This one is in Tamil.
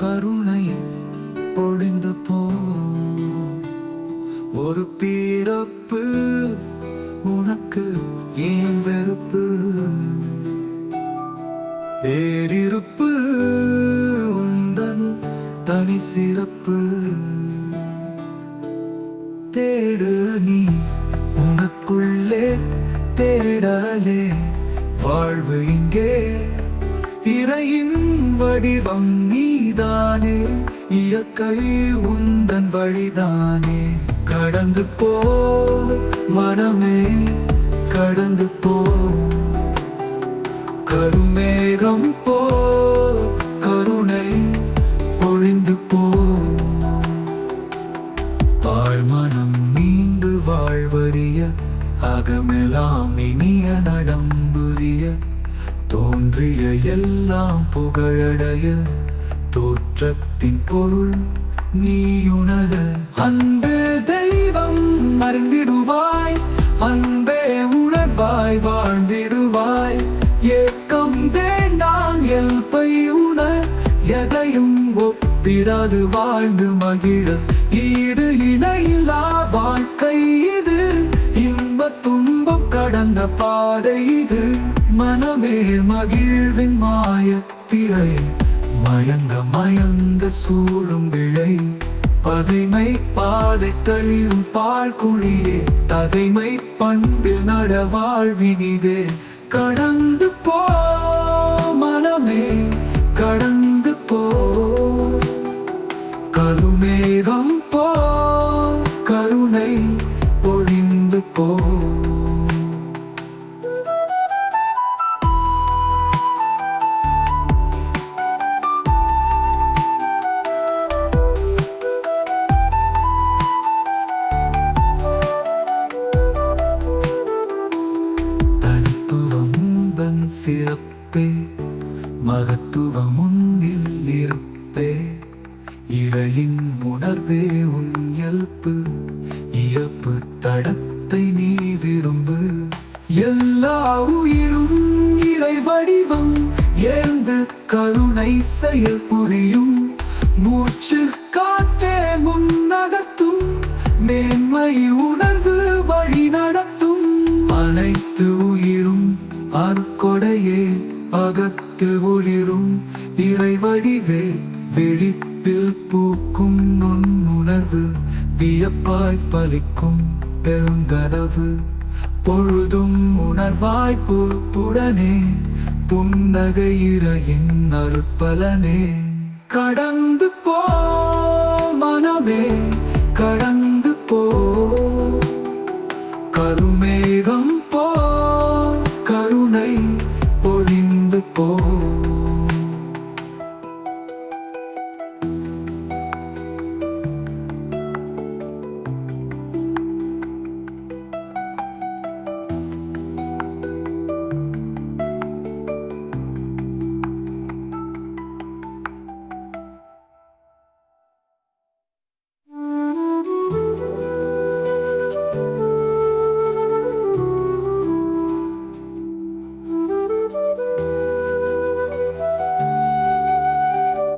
கருணை பொழிந்து போ. ஒரு பிறப்பு உனக்கு ஏன் வெறுப்பு? பேரிருப்பு உந்தன் தனி சிறப்பு. தேடு நீ உனக்குள்ளே தேடலே வாழ்வு இங்கே. இறையின் வடிவம் நீதானே. இயற்கை உந்தன் வழிதானே. கடந்து போ மனமே கடந்து போ. கருமேகம் போ கருணை பொழிந்து போ. வாழ்மனம் நீண்டு வாழ்வறிய அகமெலாம் இனிய நடம்புரிய தோன்றிய எல்லாம் புகழடைய தோற்றத்தின் பொருள் நீயுணர அன்பு தெய்வம் மறந்திடுவாய். அன்பே உணர்வாய் வாழ்ந்திடுவாய். ஏக்கம் வேண்டாம் எல்பை உணர். எதையும் ஒப்பிடாது வாழ்ந்து மகிழ. ஈடு இணையில்லா வாழ்க்கை இது. இன்ப துன்பம் கடந்த பாதை இது. மனமே மகிழ்வின் மாயத்திரை. மயங்க மயங்க சூழும் விழை. பதைமை பாதை தழியும் பால் குழியே. ததைமை பண்பில் நட வாழ்வினிதே கடந்து போ. சிறப்பே. மகத்துவம் உன்னில் இருப்பே இறையின் உணர்வே உன் இயல்பு இயல்பு தடத்தை நீ விரும்பு. எல்லா உயிரும் இறை வடிவம். ஏந்து கருணை செயல் புரியும். உலகத்தில் ஒளிரும் இறைவடிவே வெளிப்பில் பூக்கும் நுண்ணுணர்வு வியப்பாய் பலிக்கும் பெருங்கனவு. பொழுதும் உணர்வாய் பொறுப்புடனே புன்னகை இறையின் அருட்பலனே. கடந்து போ மனமே கடந்து போ. கருமேகம்